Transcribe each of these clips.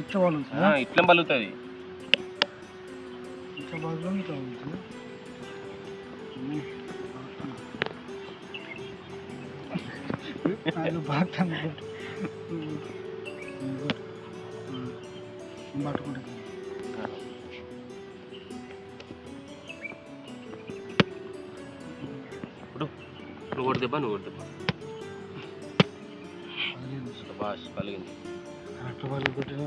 ఇట్లా వాళ్ళు ఆ, ఇట్లా పలుగుతుంది ఇట్లా బాగా ఇట్లా ఉంటుంది అది బాగా గుడ్ గుడ్ పట్టుకుంటుంది ఇప్పుడు నువ్వు కొడితే నువ్వు కొడితే బాస్ పలిగింది కరెక్ట్ వాళ్ళు కొట్టిన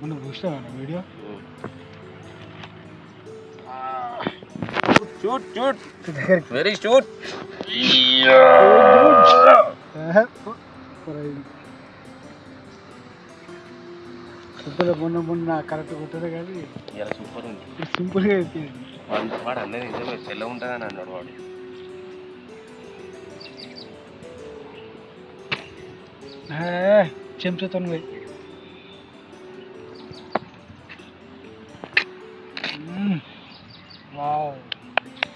మనం చూసావా video. Shoot shoot very shoot కొత్తగా మొన్న మొన్న కరెక్ట్ కొట్టదు కానీ ఇలా సూపర్ ఉంది. సింపుల్గా అయిపోయింది. వాడు వాడు అన్నది నిజమే తెల్ల ఉంటుందని అన్నాడు వాడు. చెంచుతో పోయి Wow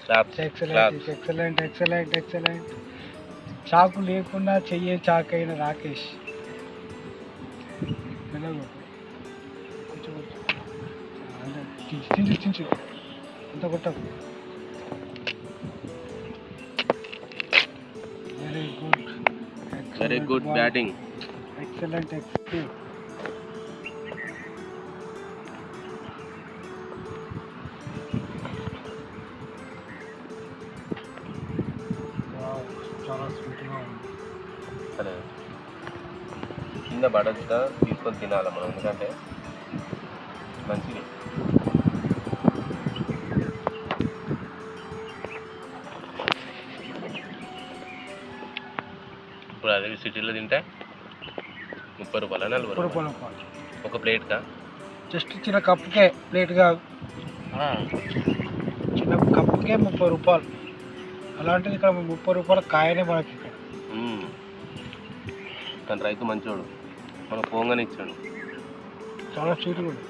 claps excellent claps excellent excellent excellent చాకు లేకుండా చెయ్యే చాకు అయిన రాకేష్ మెల్లగా కొంచెం కొట్టు. అదే, చించు చించు చించు అంత కొట్టకు very good very good batting excellent excellent చాలా స్వీట్గా ఉంది. సరే. కింద పడద్దా? తీసుకొని తినాలి మనం? ఎందుకంటే మంచిది. ఇప్పుడు అదే సిటీలో తింటే ముప్పై రూపాయల నలభై రూపాయలు ఒక ప్లేట్కా? జస్ట్ చిన్న కప్పుకే ప్లేట్గా. చిన్న కప్పుకే ముప్పై రూపాయలు. అలాంటిది ఇక్కడ ముప్పై రూపాయల కాయనే మనకి ఇక్కడ. కానీ రైతు మంచోడు మనకు పోంగని ఇచ్చాడు చాలా స్వీట్ కూడా.